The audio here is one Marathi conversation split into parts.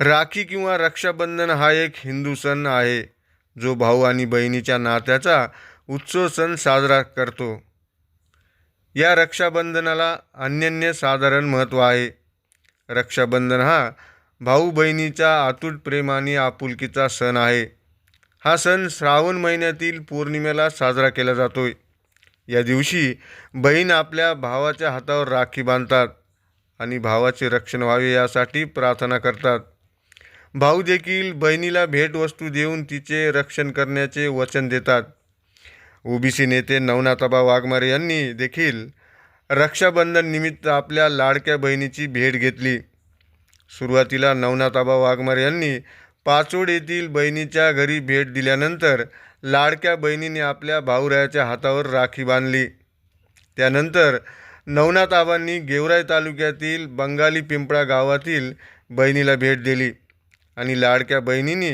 राखी किंवा रक्षाबंधन हा एक हिंदू सण आहे जो भाऊ आणि बहिणीच्या नात्याचा उत्सव सण साजरा करतो. या रक्षाबंधनाला अनन्य साधारण महत्त्व आहे. रक्षाबंधन हा भाऊ बहिणीचा अतूट प्रेम आणि आपुलकीचा सण आहे. हा सण श्रावण महिन्यातील पौर्णिमेला साजरा केला जातोय. या दिवशी बहीण आपल्या भावाच्या हातावर राखी बांधतात आणि भावाचे रक्षण व्हावे यासाठी प्रार्थना करतात. भाऊ देखील बहिणीला भेटवस्तू देऊन तिचे रक्षण करण्याचे वचन देतात. ओबीसी नेते नवनाथाबा वाघमारे यांनी देखील रक्षाबंधन निमित्त आपल्या लाडक्या बहिणीची भेट घेतली. सुरुवातीला नवनाथाबा वाघमारे यांनी पाचोड येथील बहिणीच्या घरी भेट दिल्यानंतर लाडक्या बहिणीने आपल्या भाऊरायाच्या हातावर राखी बांधली. त्यानंतर नवनाथ आबांनी गेवराई तालुक्यातील बंगाली पिंपळा गावातील बहिणीला भेट दिली. आणि लाडक्या बहिणीने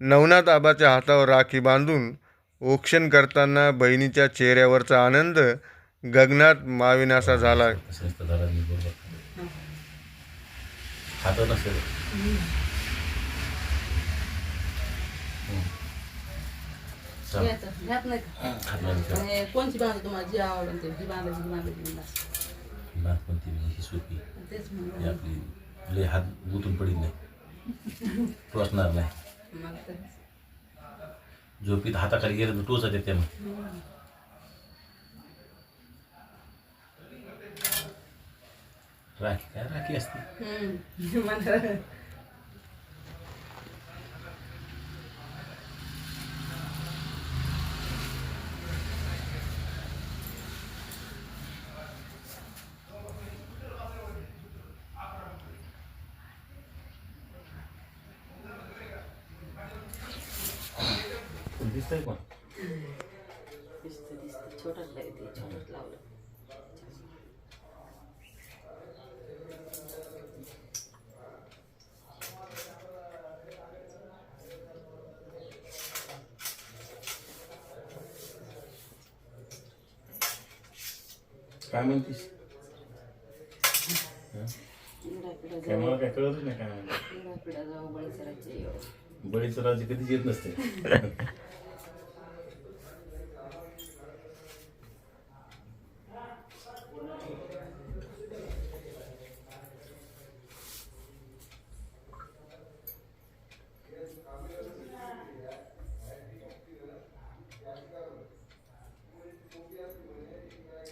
नवनाथ आबाच्या हातावर राखी बांधून औक्षण करताना बहिणीच्या चेहऱ्यावरचा आनंद गगनात माविनासा झाला संस्थादारांनी बरोबर खात नसेल चाल. घ्यायचं, घ्यात नाही का? खात नाही का? आणि कोणची बांधतो तुम्हाला जी आवडेल ते जी बांधायची ती बांधायची बस. नागपंथी ही सोपी आपली लय हात गुतून पडील नाही टोचणार नाही. झोपीत हाताखाली गेलं तर टोचत येते मग राखी काय राखी असते दिसतंय पण दिसतं, दिसतं. छोटंच छोटंच लावलं. काय म्हणतीस काय मला काय कळतच नाही काय म्हणते. बळीचं राज्य कधीच येत नसते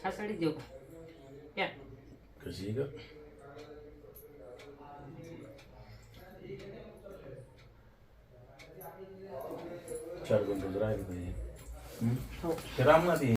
हा साडी देऊ का? या. कशी ग? चार गुंठ राहिले पाहिजे. हो. रामनाथ